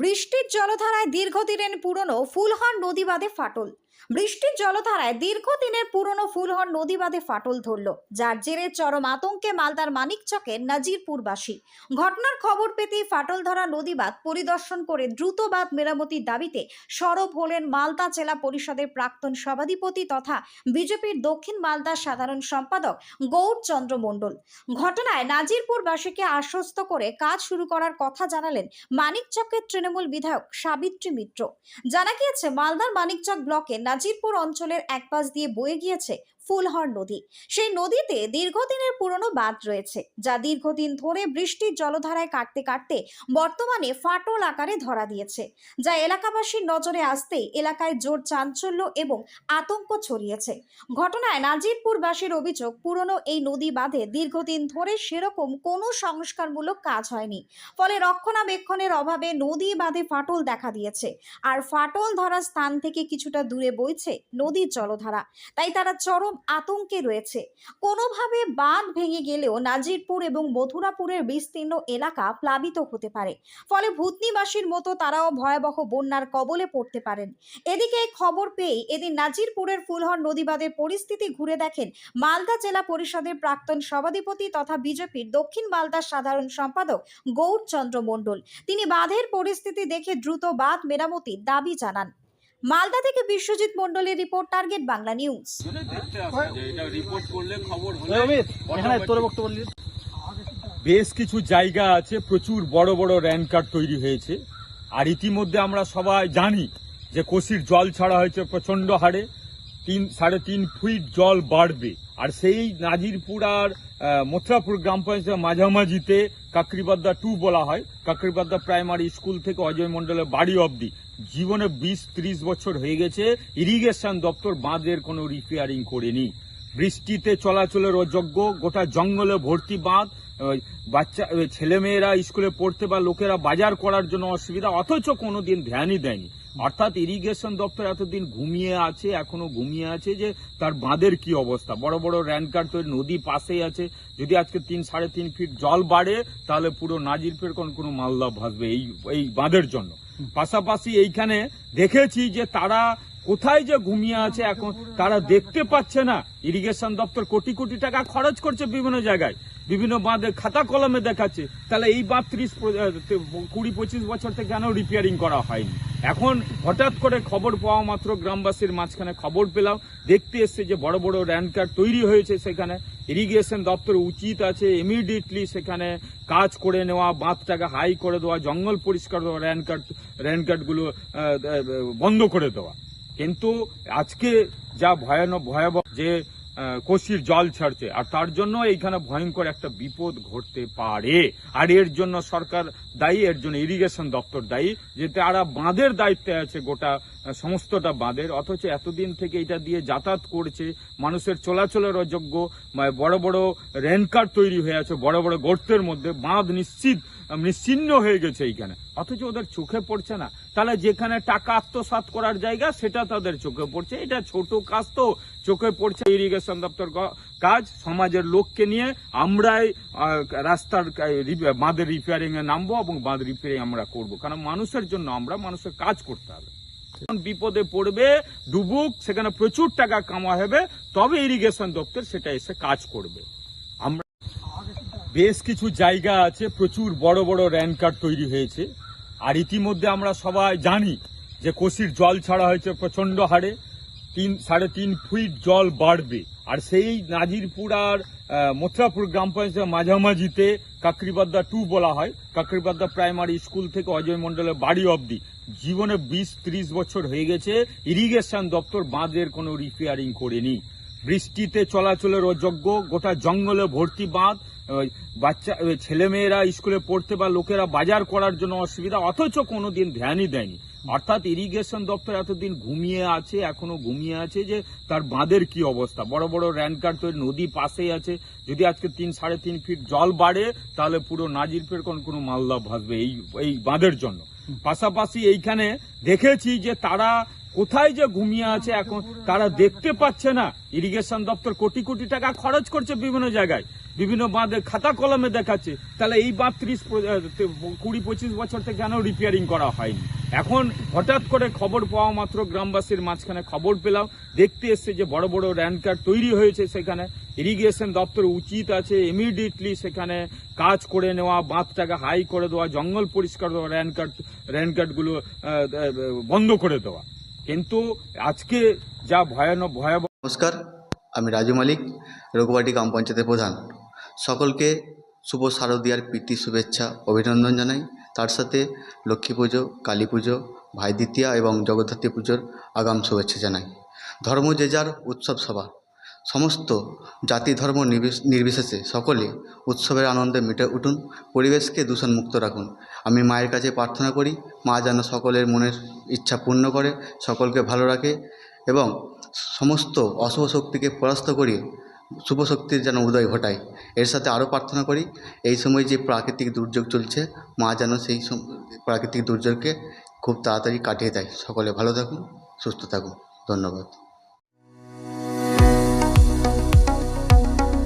বৃষ্টির জলধারায় দীর্ঘদিনের পুরনো ফুলহন নদী বাঁধে ফাটল। বৃষ্টির জলধারায় দীর্ঘদিনের পুরনো ফুলহর নদী বাঁধে ফাটল ধরল। যার জেরে চরম আতঙ্কে মালদার মানিকচকের নাজিরপুরবাসী। ঘটনার খবর পেতেই ফাটল ধরা নদী বাঁধ পরিদর্শন করে দ্রুত বাঁধ মেরামতির দাবিতে সরব হলেন মালদা জেলা পরিষদের প্রাক্তন সভাধিপতি তথা বিজেপির দক্ষিণ মালদার সাধারণ সম্পাদক গৌরচন্দ্র মণ্ডল। ঘটনায় নাজিরপুরবাসীকে আশ্বস্ত করে কাজ শুরু করার কথা জানালেন মানিকচকের তৃণমূল বিধায়ক সাবিত্রী মিত্র। জানা গিয়েছে, মালদার মানিকচক ব্লকে নাজিরপুর অঞ্চলের এক পাশ দিয়ে বয়ে গিয়েছে ফুলহর নদী। সেই নদীতে দীর্ঘদিনের পুরনো বাঁধ রয়েছে, যা দীর্ঘদিন ধরে বৃষ্টির জলধারায় কাটতে কাটতে বর্তমানে ফাটল আকারে ধরা দিয়েছে, যা এলাকাবাসীর নজরে আসতেই এলাকায় জোর চাঞ্চল্য এবং আতঙ্ক ছড়িয়েছে। ঘটনায় নাজিরপুরবাসীর অভিযোগ, পুরনো এই নদী বাঁধে দীর্ঘদিন ধরে সেরকম কোনো সংস্কারমূলক কাজ হয়নি, ফলে রক্ষণাবেক্ষণের অভাবে নদী বাঁধে ফাটল দেখা দিয়েছে, আর ফাটল ধরা স্থান থেকে কিছুটা দূরে বইছে নদীর জলধারা। তাই তারা চরম আতঙ্কে রয়েছে। কোনোভাবে বাঁধ ভেঙে গেলেও নাজিরপুর এবং মথুরাপুরের বিস্তীর্ণ এলাকা প্লাবিত হতে পারে। ফলে ভূতনিবাসীর মতো তারাও ভয়াবহ বন্যার কবলে পড়তে পারেন। এদিকে এই খবর পেয়েই এদিন নাজিরপুরের ফুলহর নদী বাঁধের পরিস্থিতি ঘুরে দেখেন মালদা জেলা পরিষদের প্রাক্তন সভাধিপতি তথা বিজেপির দক্ষিণ মালদার সাধারণ সম্পাদক গৌরচন্দ্র মণ্ডল। তিনি বাঁধের পরিস্থিতি দেখে দ্রুত বাঁধ মেরামতির দাবি জানান। মালদা থেকে বিশ্বজিৎ মন্ডলের রিপোর্ট টার্গেট বাংলা নিউজ। জন্যই দেখতে আসা যে এটা রিপোর্ট করলে খবর হলে এই অমিত এখানে তোর বক্তব্য নিন। বেশ কিছু জায়গা আছে প্রচুর বড় বড় র্যান কার্ড তৈরি হয়েছে। আর ইতিমধ্যে আমরা সবাই জানি যে কোশির জল ছাড়া হয়েছে প্রচণ্ড হারে। তিন সাড়ে তিন ফুট জল বাড়বে। আর সেই নাজিরপুর আর মথুরাপুর গ্রাম পঞ্চায়েতের মাঝামাঝিতে কাকরিবাদ্দা টু বলা হয়। কাকরিবাদ্দা প্রাইমারি স্কুল থেকে অজয় মণ্ডলের বাড়ি অবধি। জীবনে বিশ ত্রিশ বছর হয়ে গেছে ইরিগেশন দপ্তর বাঁধের কোনো রিপেয়ারিং করেনি। বৃষ্টিতে চলাচলের অযোগ্য, গোটা জঙ্গলে ভর্তি বাঁধ বাচ্চা ছেলেমেয়েরা স্কুলে পড়তে বা লোকেরা বাজার করার জন্য অসুবিধা, অথচ কোনোদিন ধ্যানই দেয়নি। অর্থাৎ ইরিগেশন দপ্তর এতদিন ঘুমিয়ে আছে, এখনও ঘুমিয়ে আছে যে তার বাঁধের কি অবস্থা? বড় বড় র্যানকার তৈরি নদী পাশেই আছে। যদি আজকে তিন সাড়ে তিন ফিট জল বাড়ে, তাহলে পুরো নাজিরপের কোন, কোনো মালদা ভাসবে এই এই বাঁধের জন্য। পাশাপাশি এইখানে দেখেছি যে তারা কোথায় যে ঘুমিয়ে আছে এখন, তারা দেখতে পাচ্ছে না। ইরিগেশন দপ্তর কোটি কোটি টাকা খরচ করছে বিভিন্ন জায়গায়। বিভিন্ন বাঁধে খাতা কলমে দেখাচ্ছে। তাহলে এই বাঁধ ত্রিশ কুড়ি, পঁচিশ বছর থেকে কেন রিপেয়ারিং করা হয়নি? এখন হঠাৎ করে খবর পাওয়া মাত্র গ্রামবাসীর মাঝখানে খবর পেলাম। দেখতে এসছে যে বড় বড় র্যানকার তৈরি হয়েছে সেখানে। ইরিগেশন দপ্তর উচিত আছে ইমিডিয়েটলি সেখানে কাজ করে নেওয়া বাঁধটাকে হাই করে দেওয়া জঙ্গল পরিষ্কার দেওয়া র্যানকাট র্যানকাটগুলো আহ, আহ, বন্ধ করে দেওয়া। কিন্তু আজকে যা ভয়ানক ভয়াবহ যে কোশির জল ছাড়ছে। আর তার জন্য এইখানে ভয়ঙ্কর একটা বিপদ ঘটতে পারে। আর এর জন্য সরকার দায়ী, এর জন্য ইরিগেশন দপ্তর দায়ী, যে তারা বাঁধের দায়িত্বে আছে গোটা সমস্তটা বাঁধের। অথচ এতদিন থেকে এটা দিয়ে যাতায়াত করছে, মানুষের চলাচলের অযোগ্য বড় বড় রেনকার তৈরি হয়ে আছে, বড় বড় গর্তের মধ্যে। বাঁধ নিশ্চিত, নিশ্চিন্ন হয়ে গেছে এইখানে। অথচ ওদের চোখে পড়ছে না। তাহলে যেখানে টাকা আত্মসাৎ করার জায়গা, সেটা তাদের চোখে পড়ছে। এটা ছোট কাজ তো, চোখে পড়ছে ইরিগেশন দপ্তর কাজ। সমাজের লোককে নিয়ে আমরাই রাস্তার বাঁধের রিপেয়ারিং এ নামবো এবং বাঁধ রিপেয়ারিং আমরা করব। কারণ মানুষের জন্য আমরা মানুষের কাজ করতে হবে। বিপদে পড়বে, ডুবুক, সেখানে প্রচুর টাকা কামা হবে, তবে ইরিগেশন দপ্তর সেটা এসে কাজ করবে। আমরা বেশ কিছু জায়গা আছে, প্রচুর বড় বড় র্যান কার্ড তৈরি হয়েছে। আর ইতিমধ্যে আমরা সবাই জানি যে কোশির জল ছাড়া হয়েছে প্রচণ্ড হারে। তিন, সাড়ে তিন ফুট জল বাড়বে। আর সেই নাজিরপুর আর মথুরাপুর গ্রাম পঞ্চায়েতের মাঝামাঝিতে কাকরিবাদ্দা টু বলা হয়। কাকরিবাদ্দা প্রাইমারি স্কুল থেকে অজয় মণ্ডলের বাড়ি অবধি। জীবনে বিশ, ত্রিশ বছর হয়ে গেছে। ইরিগেশন দপ্তর বাঁধের কোনো রিপেয়ারিং করেনি। বৃষ্টিতে চলাচলের অযোগ্য। গোটা জঙ্গলে ভর্তি বাঁধ। বাচ্চা ছেলেমেয়েরা স্কুলে পড়তে বা লোকেরা বাজার করার জন্য অসুবিধা, অথচ কোনোদিন ধ্যানই দেয়নি। অর্থাৎ ইরিগেশন দপ্তর এতদিন ঘুমিয়ে আছে, এখনও ঘুমিয়ে আছে যে তার বাঁধের কি অবস্থা। বড় বড় র্যানকার তৈরি নদী পাশেই আছে। যদি আজকে তিন সাড়ে তিন ফিট জল বাড়ে, তাহলে পুরো নাজিরপের কোন, কোনো মালদা ভাসবে এই এই বাঁধের জন্য। পাশাপাশি এইখানে দেখেছি যে তারা কোথায় যে ঘুমিয়ে আছে এখন, তারা দেখতে পাচ্ছে না। ইরিগেশন দপ্তর কোটি কোটি টাকা খরচ করছে বিভিন্ন জায়গায়। বিভিন্ন বাঁধে খাতা কলমে দেখাচ্ছে। তাহলে এই বাঁধ ত্রিশ কুড়ি, পঁচিশ বছর থেকে কেন রিপেয়ারিং করা হয়নি? এখন হঠাৎ করে খবর পাওয়া মাত্র গ্রামবাসীর মাঝখানে খবর পেলাম। দেখতে এসছে যে বড় বড় র্যানকার তৈরি হয়েছে সেখানে। ইরিগেশন দপ্তর উচিত আছে ইমিডিয়েটলি সেখানে কাজ করে নেওয়া, বাঁধটাকে হাই করে দেওয়া, জঙ্গল পরিষ্কার দেওয়া র্যানকাট র্যানকাটগুলো বন্ধ করে দেওয়া। কিন্তু আজকে যা ভয়ানক, ভয়াবহ নমস্কার, আমি রাজু মালিক, রঘুবাটি গ্রাম পঞ্চায়েতের প্রধান। সকলকে শুভ শারদীয়ার প্রীতি, শুভেচ্ছা, অভিনন্দন জানাই। তার সাথে লক্ষ্মী পুজো, কালী পুজো, ভাই দ্বিতীয়া এবং জগদ্ধাত্রী পুজোর আগাম শুভেচ্ছা জানাই। ধর্ম যে যার, উৎসব সভা সমস্ত জাতি ধর্ম নির্বিশেষে সকলে উৎসবের আনন্দে মেটে উঠুন, পরিবেশকে দূষণমুক্ত রাখুন। আমি মায়ের কাছে প্রার্থনা করি, মা যেন সকলের মনের ইচ্ছা পূর্ণ করে, সকলকে ভালো রাখে এবং সমস্ত অশুভ শক্তিকে পরাস্ত করিয়ে শুভ শক্তির যেন উদয় ঘটায়। এর সাথে আরও প্রার্থনা করি, এই সময় যে প্রাকৃতিক দুর্যোগ চলছে, মা যেন সেই প্রাকৃতিক দুর্যোগকে খুব তাড়াতাড়ি কাটিয়ে দেয়। সকলে ভালো থাকুন, সুস্থ থাকুন। ধন্যবাদ।